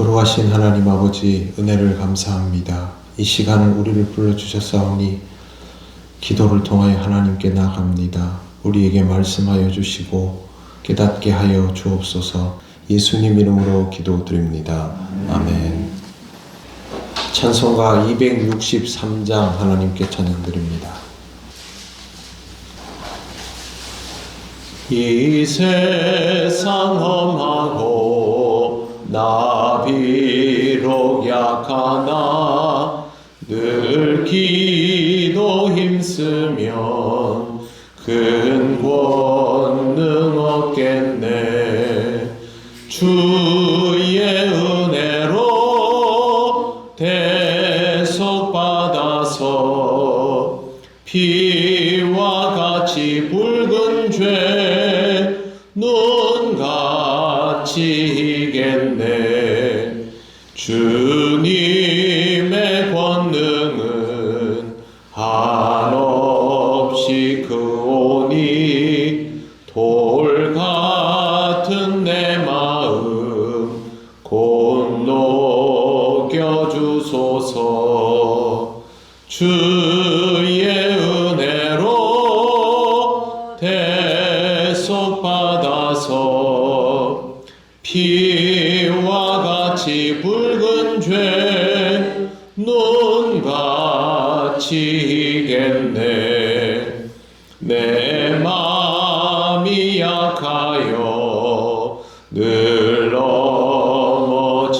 거룩하신 하나님 아버지 은혜를 감사합니다. 이 시간을 우리를 불러주셨사오니 기도를 통하여 하나님께 나아갑니다. 우리에게 말씀하여 주시고 깨닫게 하여 주옵소서 예수님 이름으로 기도드립니다. 아멘. 찬송가 263장 하나님께 찬양드립니다. 이 세상 험하고 나 비록 약하나 늘 기도 힘쓰면 큰 권능 얻겠네. 주의 은혜로 대속받아서 피와 같이 붉은 죄 눈같이 주님의 권능은 한없이 크오니 돌 같은 내 마음 곧 녹여주소서. 주 이겠네. 내 마음이 약하여 늘 넘어지오니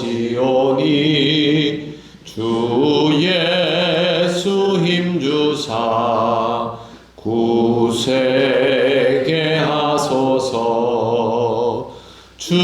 주 예수 힘주사 구세게 하소서. 주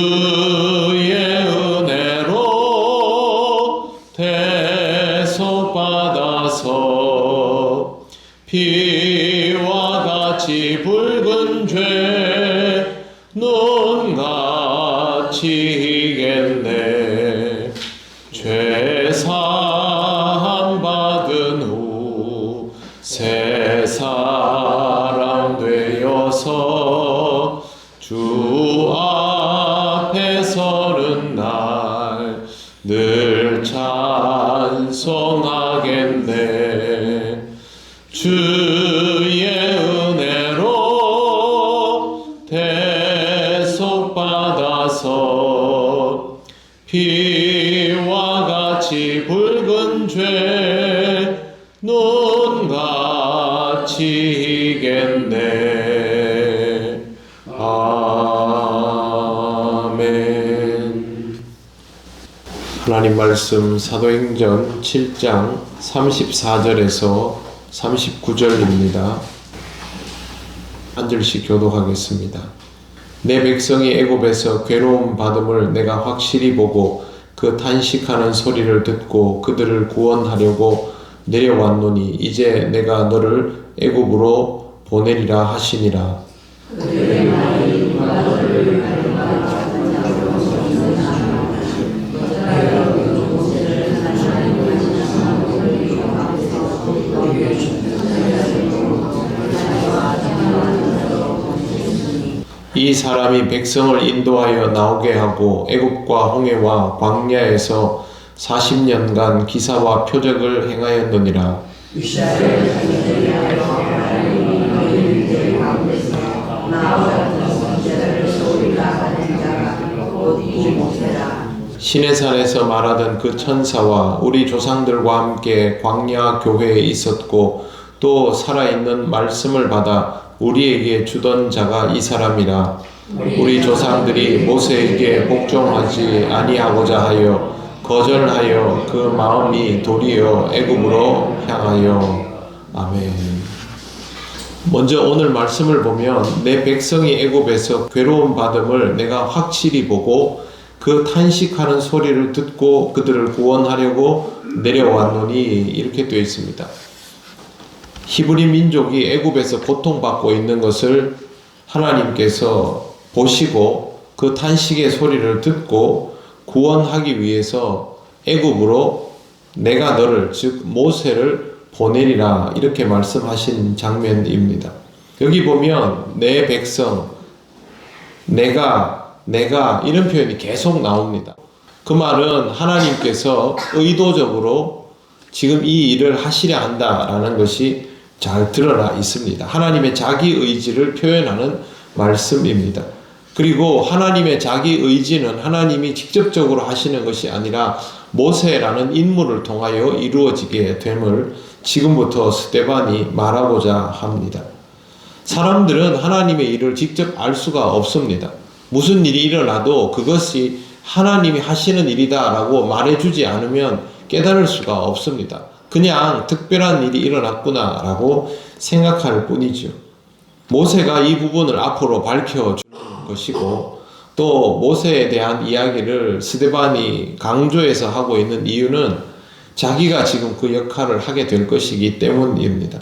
이 붉은 죄 눈같이 이겠네 아멘 하나님 말씀 사도행전 7장 34절에서 39절입니다. 한 절씩 교독하겠습니다. 내 백성이 애굽에서 괴로움 받음을 내가 확실히 보고 그 탄식하는 소리를 듣고 그들을 구원하려고 내려왔노니 이제 내가 너를 애굽으로 보내리라 하시니라. 이 사람이 백성을 인도하여 나오게 하고 애굽과 홍해와 광야에서 40년간 기사와 표적을 행하였느니라. 시내산에서 말하던 그 천사와 우리 조상들과 함께 광야 교회에 있었고 또 살아있는 말씀을 받아 우리에게 주던 자가 이 사람이라 우리 조상들이 모세에게 복종하지 아니하고자 하여 거절하여 그 마음이 도리어 애굽으로 향하여 아멘. 먼저 오늘 말씀을 보면 내 백성이 애굽에서 괴로움 받음을 내가 확실히 보고 그 탄식하는 소리를 듣고 그들을 구원하려고 내려왔노니 이렇게 되어 있습니다. 히브리 민족이 애굽에서 고통받고 있는 것을 하나님께서 보시고 그 탄식의 소리를 듣고 구원하기 위해서 애굽으로 내가 너를 즉 모세를 보내리라 이렇게 말씀하신 장면입니다. 여기 보면 내 백성 내가 내가 이런 표현이 계속 나옵니다. 그 말은 하나님께서 의도적으로 지금 이 일을 하시려 한다라는 것이 잘 드러나 있습니다. 하나님의 자기 의지를 표현하는 말씀입니다. 그리고 하나님의 자기 의지는 하나님이 직접적으로 하시는 것이 아니라 모세라는 인물을 통하여 이루어지게 됨을 지금부터 스테반이 말하고자 합니다. 사람들은 하나님의 일을 직접 알 수가 없습니다. 무슨 일이 일어나도 그것이 하나님이 하시는 일이다라고 말해주지 않으면 깨달을 수가 없습니다. 그냥 특별한 일이 일어났구나라고 생각할 뿐이죠. 모세가 이 부분을 앞으로 밝혀주는 것이고 또 모세에 대한 이야기를 스데반이 강조해서 하고 있는 이유는 자기가 지금 그 역할을 하게 될 것이기 때문입니다.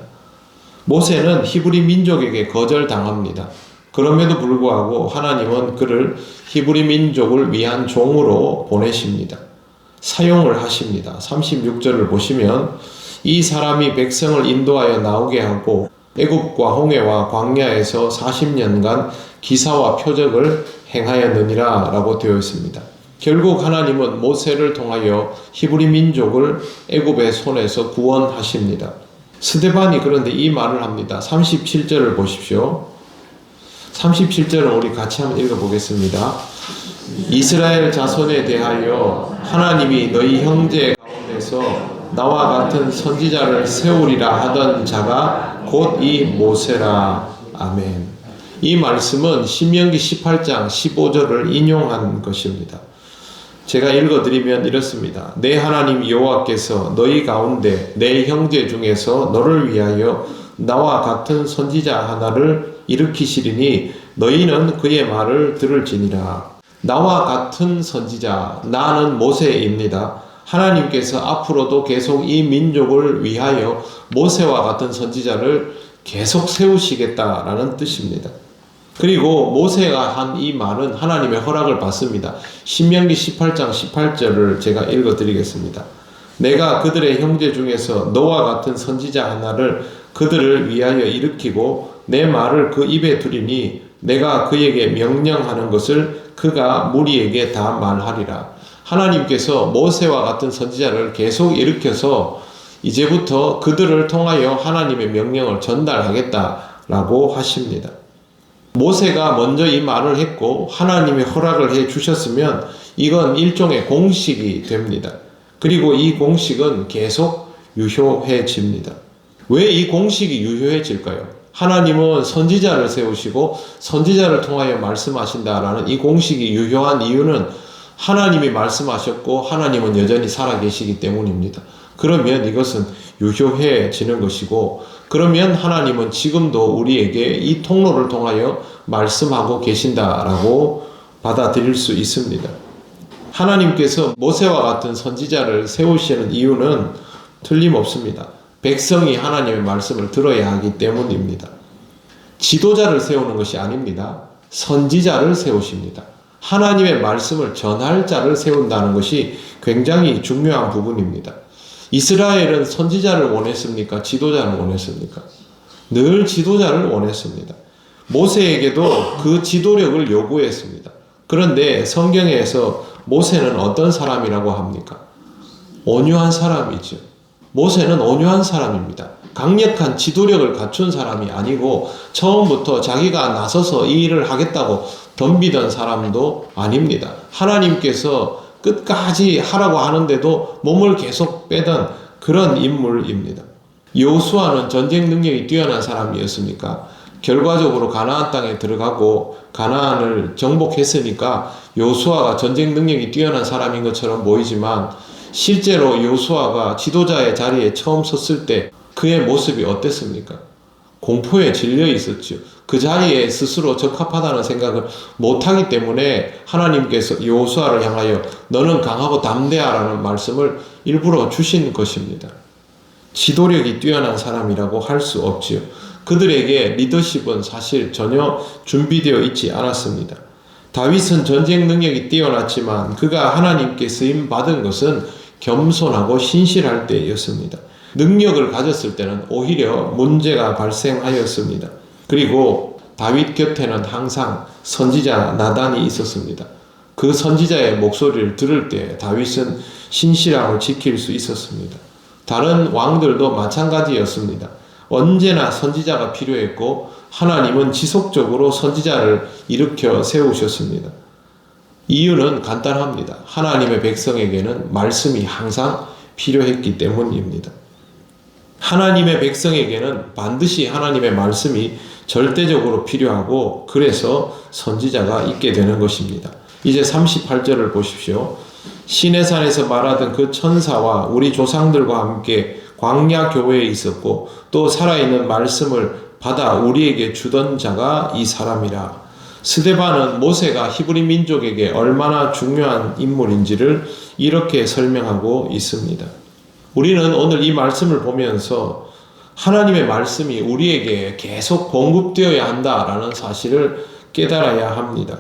모세는 히브리 민족에게 거절당합니다. 그럼에도 불구하고 하나님은 그를 히브리 민족을 위한 종으로 보내십니다. 사용을 하십니다. 36절을 보시면 이 사람이 백성을 인도하여 나오게 하고 애굽과 홍해와 광야에서 40년간 기사와 표적을 행하였느니라 라고 되어 있습니다. 결국 하나님은 모세를 통하여 히브리 민족을 애굽의 손에서 구원하십니다. 스데반이 그런데 이 말을 합니다. 37절을 보십시오. 37절을 우리 같이 한번 읽어보겠습니다. 이스라엘 자손에 대하여 하나님이 너희 형제 가운데서 나와 같은 선지자를 세우리라 하던 자가 곧 이 모세라. 아멘. 이 말씀은 신명기 18장 15절을 인용한 것입니다. 제가 읽어드리면 이렇습니다. 내 하나님 여호와께서 너희 가운데 내 형제 중에서 너를 위하여 나와 같은 선지자 하나를 일으키시리니 너희는 그의 말을 들을지니라. 나와 같은 선지자 나는 모세입니다. 하나님께서 앞으로도 계속 이 민족을 위하여 모세와 같은 선지자를 계속 세우시겠다라는 뜻입니다. 그리고 모세가 한 이 말은 하나님의 허락을 받습니다. 신명기 18장 18절을 제가 읽어 드리겠습니다. 내가 그들의 형제 중에서 너와 같은 선지자 하나를 그들을 위하여 일으키고 내 말을 그 입에 두리니 내가 그에게 명령하는 것을 그가 무리에게 다 말하리라. 하나님께서 모세와 같은 선지자를 계속 일으켜서 이제부터 그들을 통하여 하나님의 명령을 전달하겠다라고 하십니다. 모세가 먼저 이 말을 했고 하나님의 허락을 해 주셨으면 이건 일종의 공식이 됩니다. 그리고 이 공식은 계속 유효해집니다. 왜 이 공식이 유효해질까요? 하나님은 선지자를 세우시고 선지자를 통하여 말씀하신다라는 이 공식이 유효한 이유는 하나님이 말씀하셨고 하나님은 여전히 살아계시기 때문입니다. 그러면 이것은 유효해지는 것이고 그러면 하나님은 지금도 우리에게 이 통로를 통하여 말씀하고 계신다라고 받아들일 수 있습니다. 하나님께서 모세와 같은 선지자를 세우시는 이유는 틀림없습니다. 백성이 하나님의 말씀을 들어야 하기 때문입니다. 지도자를 세우는 것이 아닙니다. 선지자를 세우십니다. 하나님의 말씀을 전할 자를 세운다는 것이 굉장히 중요한 부분입니다. 이스라엘은 선지자를 원했습니까? 지도자를 원했습니까? 늘 지도자를 원했습니다. 모세에게도 그 지도력을 요구했습니다. 그런데 성경에서 모세는 어떤 사람이라고 합니까? 온유한 사람이죠. 모세는 온유한 사람입니다. 강력한 지도력을 갖춘 사람이 아니고 처음부터 자기가 나서서 이 일을 하겠다고 덤비던 사람도 아닙니다. 하나님께서 끝까지 하라고 하는데도 몸을 계속 빼던 그런 인물입니다. 여호수아는 전쟁 능력이 뛰어난 사람이었습니까? 결과적으로 가나안 땅에 들어가고 가나안을 정복했으니까 여호수아가 전쟁 능력이 뛰어난 사람인 것처럼 보이지만 실제로 여호수아가 지도자의 자리에 처음 섰을 때 그의 모습이 어땠습니까? 공포에 질려 있었죠. 그 자리에 스스로 적합하다는 생각을 못하기 때문에 하나님께서 여호수아를 향하여 너는 강하고 담대하라는 말씀을 일부러 주신 것입니다. 지도력이 뛰어난 사람이라고 할 수 없지요. 그들에게 리더십은 사실 전혀 준비되어 있지 않았습니다. 다윗은 전쟁 능력이 뛰어났지만 그가 하나님께 쓰임 받은 것은 겸손하고 신실할 때였습니다. 능력을 가졌을 때는 오히려 문제가 발생하였습니다. 그리고 다윗 곁에는 항상 선지자 나단이 있었습니다. 그 선지자의 목소리를 들을 때 다윗은 신실함을 지킬 수 있었습니다. 다른 왕들도 마찬가지였습니다. 언제나 선지자가 필요했고 하나님은 지속적으로 선지자를 일으켜 세우셨습니다. 이유는 간단합니다. 하나님의 백성에게는 말씀이 항상 필요했기 때문입니다. 하나님의 백성에게는 반드시 하나님의 말씀이 절대적으로 필요하고 그래서 선지자가 있게 되는 것입니다. 이제 38절을 보십시오. 시내산에서 말하던 그 천사와 우리 조상들과 함께 광야 교회에 있었고 또 살아있는 말씀을 받아 우리에게 주던 자가 이 사람이라. 스데반은 모세가 히브리 민족에게 얼마나 중요한 인물인지를 이렇게 설명하고 있습니다. 우리는 오늘 이 말씀을 보면서 하나님의 말씀이 우리에게 계속 공급되어야 한다라는 사실을 깨달아야 합니다.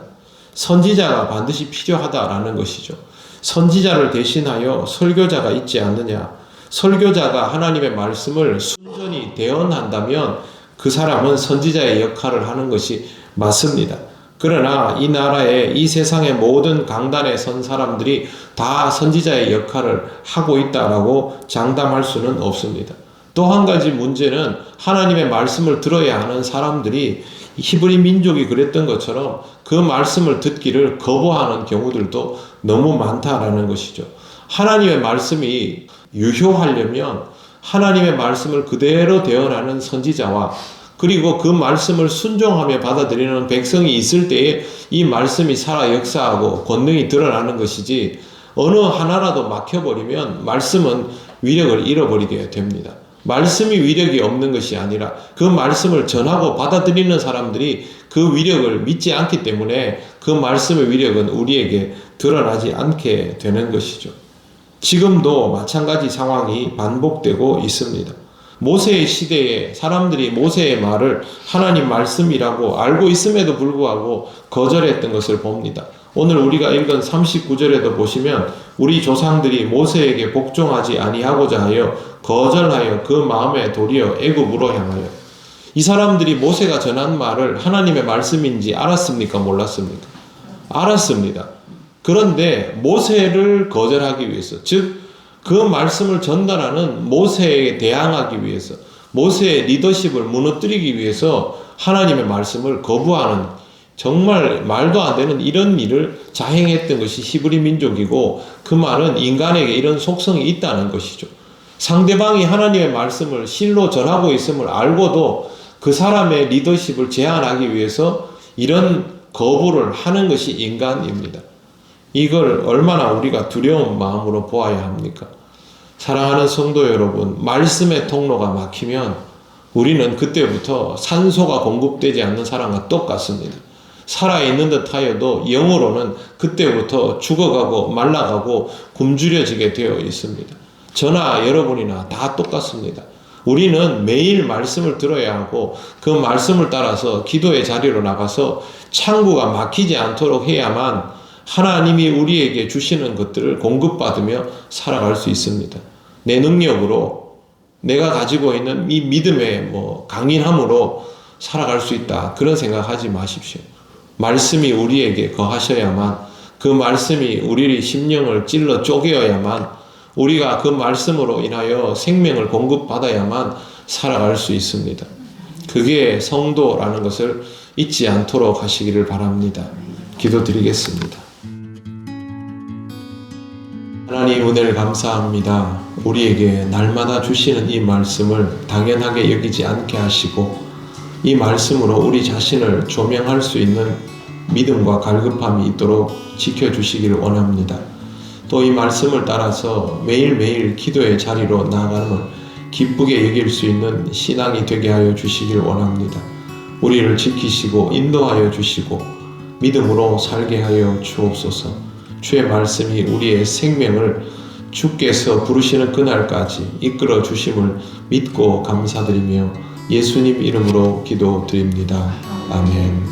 선지자가 반드시 필요하다라는 것이죠. 선지자를 대신하여 설교자가 있지 않느냐. 설교자가 하나님의 말씀을 순전히 대언한다면 그 사람은 선지자의 역할을 하는 것이 맞습니다. 그러나 이 나라의 이 세상의 모든 강단에 선 사람들이 다 선지자의 역할을 하고 있다라고 장담할 수는 없습니다. 또 한 가지 문제는 하나님의 말씀을 들어야 하는 사람들이 히브리 민족이 그랬던 것처럼 그 말씀을 듣기를 거부하는 경우들도 너무 많다라는 것이죠. 하나님의 말씀이 유효하려면 하나님의 말씀을 그대로 대언하는 선지자와 그리고 그 말씀을 순종하며 받아들이는 백성이 있을 때에 이 말씀이 살아 역사하고 권능이 드러나는 것이지 어느 하나라도 막혀버리면 말씀은 위력을 잃어버리게 됩니다. 말씀이 위력이 없는 것이 아니라 그 말씀을 전하고 받아들이는 사람들이 그 위력을 믿지 않기 때문에 그 말씀의 위력은 우리에게 드러나지 않게 되는 것이죠. 지금도 마찬가지 상황이 반복되고 있습니다. 모세의 시대에 사람들이 모세의 말을 하나님 말씀이라고 알고 있음에도 불구하고 거절했던 것을 봅니다. 오늘 우리가 읽은 39절에도 보시면 우리 조상들이 모세에게 복종하지 아니하고자 하여 거절하여 그 마음에 도리어 애굽으로 향하여 이 사람들이 모세가 전한 말을 하나님의 말씀인지 알았습니까 몰랐습니까? 알았습니다. 그런데 모세를 거절하기 위해서 즉 그 말씀을 전달하는 모세에 대항하기 위해서 모세의 리더십을 무너뜨리기 위해서 하나님의 말씀을 거부하는 정말 말도 안 되는 이런 일을 자행했던 것이 히브리 민족이고 그 말은 인간에게 이런 속성이 있다는 것이죠. 상대방이 하나님의 말씀을 실로 전하고 있음을 알고도 그 사람의 리더십을 제한하기 위해서 이런 거부를 하는 것이 인간입니다. 이걸 얼마나 우리가 두려운 마음으로 보아야 합니까? 사랑하는 성도 여러분, 말씀의 통로가 막히면 우리는 그때부터 산소가 공급되지 않는 사람과 똑같습니다. 살아있는 듯 하여도 영으로는 그때부터 죽어가고 말라가고 굶주려지게 되어 있습니다. 저나 여러분이나 다 똑같습니다. 우리는 매일 말씀을 들어야 하고 그 말씀을 따라서 기도의 자리로 나가서 창구가 막히지 않도록 해야만 하나님이 우리에게 주시는 것들을 공급받으며 살아갈 수 있습니다. 내 능력으로 내가 가지고 있는 이 믿음의 뭐 강인함으로 살아갈 수 있다. 그런 생각하지 마십시오. 말씀이 우리에게 거하셔야만 그 말씀이 우리의 심령을 찔러 쪼개어야만 우리가 그 말씀으로 인하여 생명을 공급받아야만 살아갈 수 있습니다. 그게 성도라는 것을 잊지 않도록 하시기를 바랍니다. 기도드리겠습니다. 하나님 은혜를 감사합니다. 우리에게 날마다 주시는 이 말씀을 당연하게 여기지 않게 하시고 이 말씀으로 우리 자신을 조명할 수 있는 믿음과 갈급함이 있도록 지켜주시기를 원합니다. 또 이 말씀을 따라서 매일매일 기도의 자리로 나아가는 기쁘게 여길 수 있는 신앙이 되게 하여 주시길 원합니다. 우리를 지키시고 인도하여 주시고 믿음으로 살게 하여 주옵소서. 주의 말씀이 우리의 생명을 주께서 부르시는 그날까지 이끌어 주심을 믿고 감사드리며 예수님 이름으로 기도드립니다. 아멘.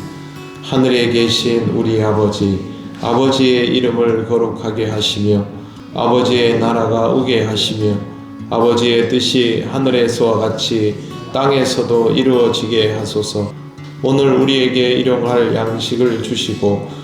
하늘에 계신 우리 아버지, 아버지의 이름을 거룩하게 하시며 아버지의 나라가 오게 하시며 아버지의 뜻이 하늘에서와 같이 땅에서도 이루어지게 하소서. 오늘 우리에게 일용할 양식을 주시고